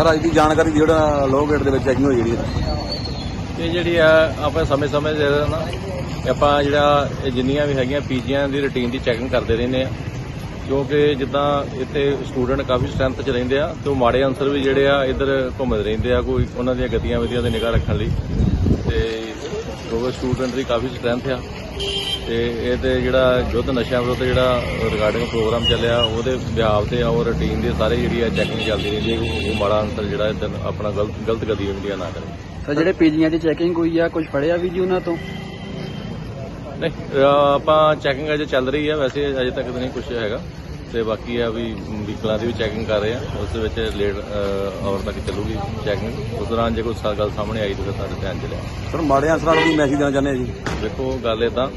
Sir, ਅੱਜ ਦੀ ਜਾਣਕਾਰੀ ਦਿਓ ਜਿਹੜਾ ਲੋਅ ਗੇਟ ਦੇ ਵਿੱਚ ਚੈਕਿੰਗ ਹੋਈ ਜਿਹੜੀ ਇਹ ਜਿਹੜੀ ਆ, ਆਪਾਂ ਸਮੇਂ-ਸਮੇਂ ਦੇ ਨਾ, ਆਪਾਂ ਜਿਹੜਾ ਇਹ ਜਿੰਨੀਆਂ ਵੀ ਹੈਗੀਆਂ ਪੀਜੀਆਂ ਦੀ ਰੁਟੀਨ ਦੀ ਚੈਕਿੰਗ ਕਰਦੇ ਰਹਿੰਦੇ ਆ। ਕਿਉਂਕਿ ਜਿੱਦਾਂ ਇੱਥੇ ਸਟੂਡੈਂਟ ਕਾਫੀ ਸਟਰੈਂਥ 'ਚ ਰਹਿੰਦੇ ਆ ਤੇ ਉਹ ਮਾੜੇ ਅਨਸਰ ਵੀ ਜਿਹੜੇ ਆ ਇੱਧਰ ਘੁੰਮਦੇ ਰਹਿੰਦੇ ਆ ਕੋਈ ਉਹਨਾਂ ਦੀਆਂ ਗਤੀਆਂ ਵਿਧੀਆਂ ਤੇ ਨਿਗਾਹ ਰੱਖਣ ਲਈ। ਤੇ ਕਿਉਂਕਿ ਸਟੂਡੈਂਟ ਦੀ ਕਾਫੀ ਸਟਰੈਂਥ ਆ। ਤੇ ਇਹ ਤੇ ਜਿਹੜਾ ਯੁੱਧ ਨਸ਼ਿਆਂ ਵਿਰੁੱਧ ਜਿਹੜਾ ਰਿਗਾਰਡਿੰਗ ਪ੍ਰੋਗਰਾਮ ਚੱਲਿਆ ਉਹਦੇ ਵਿਆਪ ਤੇ ਉਹ ਰੁਟੀਨ ਦੇ ਸਾਰੇ ਜਿਹੜੀ ਆ ਚੈਕਿੰਗ ਚੱਲਦੀ ਰਹਿੰਦੀ ਹੈ ਉਹ ਮਾੜਾ ਅੰਸਰ ਜਿਹੜਾ ਇੱਧਰ ਆਪਣਾ ਗਲਤ ਗਲਤ ਗਤੀਵਿਧੀਆਂ ਨਾ ਕਰੇ। ਸਰ ਜਿਹੜੇ ਪੀਜੀਆਂ ਦੀ ਚੈਕਿੰਗ ਹੋਈ ਆ ਕੁਝ ਫੜਿਆ ਵੀ ਜੀ ਉਹਨਾਂ ਤੋਂ? ਨਹੀਂ ਆਪਾਂ ਚੈਕਿੰਗ ਅਜੇ ਚੱਲ ਰਹੀ ਹੈ ਵੈਸੇ ਅਜੇ ਤੱਕ ਤਾਂ ਨਹੀਂ ਕੁਝ ਹੈਗਾ। ਤੇ ਬਾਕੀ ਆ ਵੀ ਵਹੀਕਲਾਂ ਦੀ ਵੀ ਚੈਕਿੰਗ ਕਰ ਰਹੇ ਆ। ਉਸ ਵਿੱਚ ਲੇਟ ਆਵਰ ਤੱਕ ਚੱਲੂਗੀ ਚੈਕਿੰਗ ਉਸ ਦੌਰਾਨ ਜੇ ਕੋਈ ਸਾ- ਗੱਲ ਸਾਹਮਣੇ ਆਈ ਤਾਂ ਫਿਰ ਸਾਡੇ ਧਿਆਨ ਚ ਲਿਆ। ਸਰ ਮਾੜੇ ਅਨਸਰਾਂ ਨੂੰ ਵੀ ਮੈਸੇਜ ਦੇਣਾ ਚਾਹੁੰਦੇ ਆ ਜੀ। ਦੇਖੋ ਗੱਲ ਇਹ ਤਾਂ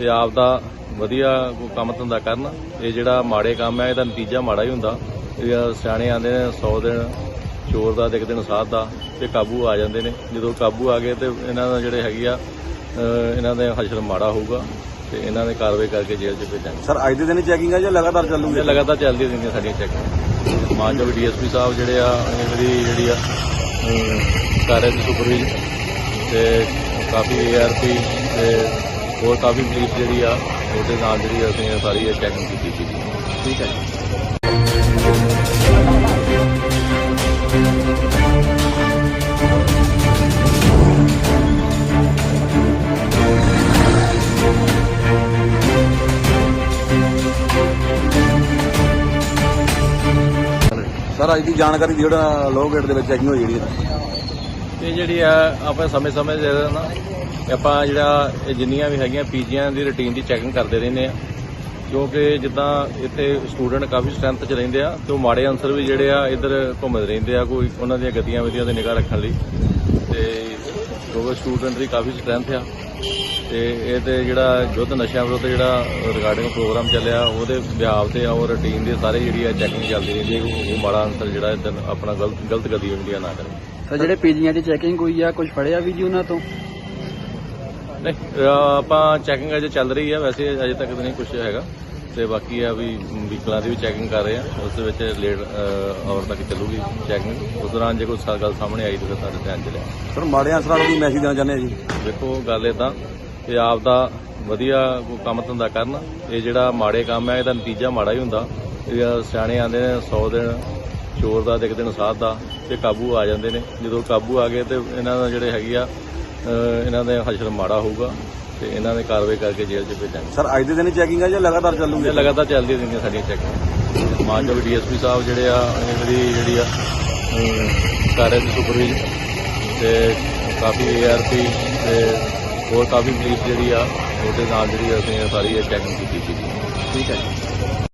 ਇਹ ਆਪ ਦਾ ਵਧੀਆ ਕੋਈ ਕੰਮ ਧੰਦਾ ਕਰਨ ਇਹ ਜਿਹੜਾ ਮਾੜੇ ਕੰਮ ਹੈ ਇਹਦਾ ਨਤੀਜਾ ਮਾੜਾ ਹੀ ਹੁੰਦਾ। ਇਹ ਸਿਆਣੇ ਆਂਦੇ ਨੇ 100 ਦਿਨ ਚੋਰ ਦਾ ਤੇ ਇੱਕ ਦਿਨ ਸਾਧ ਦਾ ਤੇ ਕਾਬੂ ਆ ਜਾਂਦੇ ਨੇ। ਜਦੋਂ ਕਾਬੂ ਆ ਗਏ ਤੇ ਇਹਨਾਂ ਦਾ ਜਿਹੜੇ ਹੈਗੀ ਆ ਇਹਨਾਂ ਦੇ ਹਸ਼ਰ ਮਾੜਾ ਹੋਊਗਾ। ਤੇ ਇਹਨਾਂ ਨੇ ਕਾਰਵਾਈ ਕਰਕੇ ਜੇਲ੍ਹ 'ਚ ਭੇਜਾਂਗੇ। ਸਰ ਅੱਜ ਦੇ ਦਿਨ ਚੈਕਿੰਗ ਹੈ ਜਾਂ ਲਗਾਤਾਰ ਚੱਲੂਗੀ ਇਹ ਲਗਾਤਾਰ ਚੱਲਦੀਆਂ ਰਹਿੰਦੀਆਂ ਸਾਡੀਆਂ ਚੈੱਕ ਮਾਨਯੋਗ ਡੀਐਸਪੀ ਸਾਹਿਬ ਜਿਹੜੇ ਆ ਇਹਦੀ ਜਿਹੜੀ ਆ ਕਾਰਜ ਦੀ ਸੁਪਰਵਿਜ਼ਨ ਤੇ ਕਾਫੀ ਏਆਰਪੀ ਤੇ ਹੋਰ ਕਾਫੀ ਪੁਲਿਸ ਜਿਹੜੀ ਆ ਉਹਦੇ ਨਾਲ ਜਿਹੜੀ ਅਸੀਂ ਸਾਰੀ ਇਹ ਚੈਕਿੰਗ ਕੀਤੀ ਸੀ ਠੀਕ ਹੈ ਜੀ। ਸਰ, ਅੱਜ ਦੀ ਜਾਣਕਾਰੀ ਦਿਓ ਜਿਹੜਾ ਲੋਅ ਗੇਟ ਦੇ ਵਿੱਚ ਚੈਕਿੰਗ ਹੋਈ ਜਿਹੜੀ ਇਹ ਜਿਹੜੀ ਆ, ਆਪਾਂ ਸਮੇਂ-ਸਮੇਂ ਦੇ ਨਾ ਆਪਾਂ ਜਿਹੜਾ ਇਹ ਜਿੰਨੀਆਂ ਵੀ ਹੈਗੀਆਂ ਪੀਜੀਆਂ ਦੀ ਰੁਟੀਨ ਦੀ ਚੈਕਿੰਗ ਕਰਦੇ ਰਹਿੰਦੇ ਆ। ਕਿਉਂਕਿ ਜਿੱਦਾਂ ਇੱਥੇ ਸਟੂਡੈਂਟ ਕਾਫੀ ਸਟਰੈਂਥ 'ਚ ਰਹਿੰਦੇ ਆ ਤੇ ਉਹ ਮਾੜੇ ਅਨਸਰ ਵੀ ਜਿਹੜੇ ਆ ਇੱਧਰ ਘੁੰਮਦੇ ਰਹਿੰਦੇ ਆ ਕੋਈ ਉਹਨਾਂ ਦੀਆਂ ਗਤੀਆਂ ਵਿਧੀਆਂ ਤੇ ਨਿਗਾਹ ਰੱਖਣ ਲਈ। ਤੇ ਕਿਉਂਕਿ ਸਟੂਡੈਂਟ ਦੀ ਕਾਫੀ ਸਟਰੈਂਥ ਆ। ਤੇ ਇਹ ਤੇ ਜਿਹੜਾ ਯੁੱਧ ਨਸ਼ਿਆਂ ਵਿਰੁੱਧ ਜਿਹੜਾ ਰਿਗਾਰਡਿੰਗ ਪ੍ਰੋਗਰਾਮ ਚੱਲਿਆ ਉਹਦੇ ਵਿਆਪ ਤੇ ਉਹ ਰੁਟੀਨ ਦੇ ਸਾਰੇ ਜਿਹੜੀ ਆ ਚੈਕਿੰਗ ਚੱਲਦੀ ਰਹਿੰਦੀ ਹੈ ਉਹ- ਮਾੜਾ ਅੰਸਰ ਜਿਹੜਾ ਇੱਧਰ ਆਪਣਾ ਗਲਤ ਗਲਤ ਗਤੀਵਿਧੀਆਂ ਨਾ ਕਰੇ। ਸਰ ਜਿਹੜੇ ਪੀਜੀਆਂ ਦੀ ਚੈਕਿੰਗ ਹੋਈ ਆ ਕੁਝ ਫੜਿਆ ਵੀ ਜੀ ਉਹਨਾਂ ਤੋਂ? ਨਹੀਂ ਆਪਾਂ ਚੈਕਿੰਗ ਅਜੇ ਚੱਲ ਰਹੀ ਹੈ ਵੈਸੇ ਅਜੇ ਤੱਕ ਤਾਂ ਨਹੀਂ ਕੁਝ ਹੈਗਾ। ਤੇ ਬਾਕੀ ਆ ਵੀ ਵਹੀਕਲਾਂ ਦੀ ਵੀ ਚੈਕਿੰਗ ਕਰ ਰਹੇ ਆ। ਉਸ ਦੇ ਵਿੱਚ ਲੇਟ ਆਵਰ ਤੱਕ ਚੱਲੂਗੀ ਚੈਕਿੰਗ ਉਸ ਦੌਰਾਨ ਜੇ ਕੋਈ ਸਾ- ਗੱਲ ਸਾਹਮਣੇ ਆਈ ਤਾਂ ਸਾਡੇ ਧਿਆਨ ਚ ਲਿਆ ਸਰ ਮਾੜੇ ਅਨਸਰਾਂ ਨੂੰ ਮੈਸੇਜ ਦੇਣਾ ਚਾਹੁੰਦੇ ਆ ਜੀ? ਦੇਖੋ ਗੱਲ ਇਹ ਤਾਂ ਇਹ ਆਪ ਦਾ ਵਧੀਆ ਕੰਮ ਧੰਦਾ ਕਰਨ ਇਹ ਜਿਹੜਾ ਮਾੜੇ ਕੰਮ ਹੈ ਇਹਦਾ ਨਤੀਜਾ ਮਾੜਾ ਹੀ ਹੁੰਦਾ। ਸਿਆਣੇ ਆਂਦੇ ਨੇ 100 ਦਿਨ ਚੋਰ ਦਾ ਇੱਕ ਦਿਨ ਸਾਧ ਦਾ ਤੇ ਕਾਬੂ ਆ ਜਾਂਦੇ ਨੇ। ਜਦੋਂ ਕਾਬੂ ਆ ਗਏ ਤੇ ਇਹਨਾਂ ਦਾ ਜਿਹੜੇ ਹੈਗੀ ਆ ਇਹਨਾਂ ਦੇ ਹਸ਼ਰ ਮਾੜਾ ਹੋਊਗਾ। ਤੇ ਇਹਨਾਂ ਨੇ ਕਾਰਵਾਈ ਕਰਕੇ ਜੇਲ੍ਹ 'ਚ ਭੇਜਾਂਗੇ ਸਰ ਅੱਜ ਦੇ ਦਿਨ ਚੈਕਿੰਗ ਹੈ ਜਾਂ ਲਗਾਤਾਰ ਚੱਲੂਗੀ ਇਹ ਲਗਾਤਾਰ ਚੱਲਦੀਆਂ ਰਹਿੰਦੀਆਂ ਸਾਡੀਆਂ ਚੈੱਕ ਮਾਨਯੋਗ ਡੀਐਸਪੀ ਸਾਹਿਬ ਜਿਹੜੇ ਆ ਇਹਦੀ ਜਿਹੜੀ ਆ ਕਾਰਜ ਦੀ ਸੁਪਰਵਿਜ਼ਨ ਤੇ ਕਾਫੀ ਏਆਰਪੀ ਤੇ ਹੋਰ ਕਾਫੀ ਪੁਲਿਸ ਜਿਹੜੀ ਆ ਉਹਦੇ ਨਾਲ ਜਿਹੜੀ ਅਸੀਂ ਸਾਰੀ ਇਹ ਚੈਕਿੰਗ ਕੀਤੀ ਸੀ ਠੀਕ ਹੈ ਜੀ।